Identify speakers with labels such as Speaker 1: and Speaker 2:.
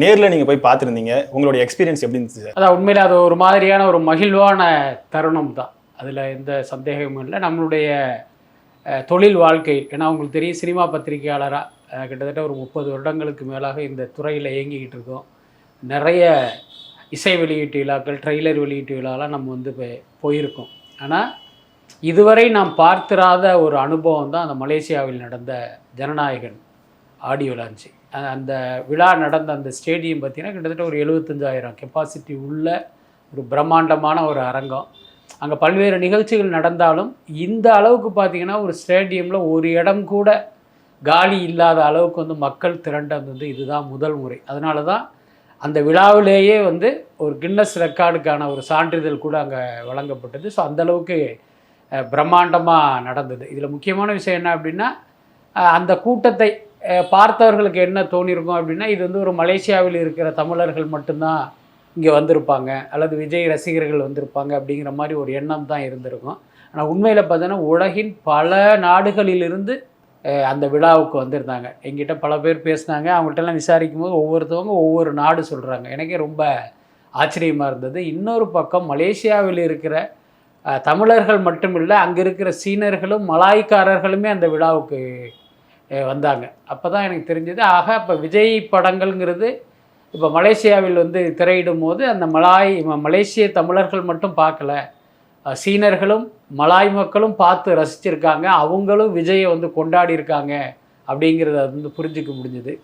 Speaker 1: நேரில் நீங்கள் போய் பார்த்துருந்தீங்க. உங்களுடைய எக்ஸ்பீரியன்ஸ் எப்படி இருந்துச்சு
Speaker 2: அதான் உண்மையில் அது ஒரு மாதிரியான ஒரு மகிழ்வான தருணம் தான். அதில் எந்த சந்தேகமும் இல்லை. நம்மளுடைய தொழில் வாழ்க்கை ஏன்னா உங்களுக்கு தெரியும் சினிமா பத்திரிகையாளராக கிட்டத்தட்ட ஒரு முப்பது வருடங்களுக்கு மேலாக இந்த துறையில் இயங்கிக்கிட்டு இருக்கோம். நிறைய இசை வெளியீட்டு விழாக்கள் ட்ரெய்லர் வெளியீட்டு விழாலாம் நம்ம வந்து போய் போயிருக்கோம். ஆனால் இதுவரை நாம் பார்த்திராத ஒரு அனுபவம் தான் அந்த மலேசியாவில் நடந்த ஜனநாயகன் ஆடியோ லான்ச்சு அந்த விழா நடந்த அந்த ஸ்டேடியம் பார்த்தீங்கன்னா கிட்டத்தட்ட ஒரு எழுபத்தஞ்சாயிரம் கெப்பாசிட்டி உள்ள ஒரு பிரம்மாண்டமான ஒரு அரங்கம். அங்கே பல்வேறு நிகழ்ச்சிகள் நடந்தாலும் இந்த அளவுக்கு பார்த்திங்கன்னா ஒரு ஸ்டேடியமில் ஒரு இடம் கூட காலி இல்லாத அளவுக்கு வந்து மக்கள் திரண்டது வந்து இதுதான் முதல் முறை. அதனால தான் அந்த விழாவிலேயே வந்து ஒரு கின்னஸ் ரெக்கார்டுக்கான ஒரு சான்றிதழ் கூட அங்கே வழங்கப்பட்டது. ஸோ அந்தளவுக்கு பிரம்மாண்டமாக நடந்தது. இதில் முக்கியமான விஷயம் என்ன அப்படின்னா அந்த கூட்டத்தை பார்த்தவர்களுக்கு என்ன தோணியிருக்கும் அப்படின்னா இது வந்து ஒரு மலேசியாவில் இருக்கிற தமிழர்கள் மட்டும்தான் இங்கே வந்திருப்பாங்க அல்லது விஜய் ரசிகர்கள் வந்திருப்பாங்க அப்படிங்கிற மாதிரி ஒரு எண்ணம் தான் இருந்திருக்கும். ஆனால் உண்மையில் பார்த்தோன்னா உலகின் பல நாடுகளிலிருந்து அந்த விழாவுக்கு வந்திருந்தாங்க. எங்கிட்ட பல பேர் பேசினாங்க. அவங்கள்ட்டெல்லாம் விசாரிக்கும் போது ஒவ்வொருத்தவங்க ஒவ்வொரு நாடு சொல்கிறாங்க எனக்கே ரொம்ப ஆச்சரியமாக இருந்தது. இன்னொரு பக்கம் மலேசியாவில் இருக்கிற தமிழர்கள் தமிழர்கள் மட்டுமில்லை அங்கே இருக்கிற சீனர்களும் மலாய்க்காரர்களுமே அந்த விழாவுக்கு வந்தாங்க. அப்போ தான் எனக்கு தெரிஞ்சது ஆக இப்போ விஜய் படங்கள்ங்கிறது இப்போ மலேசியாவில் வந்து திரையிடும் போது அந்த மலாய் ம- மலேசிய தமிழர்கள் மட்டும் பார்க்கல. சீனர்களும் மலாய் மக்களும் பார்த்து ரசிச்சிருக்காங்க. அவங்களும் விஜயை வந்து கொண்டாடி இருக்காங்க அப்படிங்கிறத வந்து புரிஞ்சுக்க முடிஞ்சுது.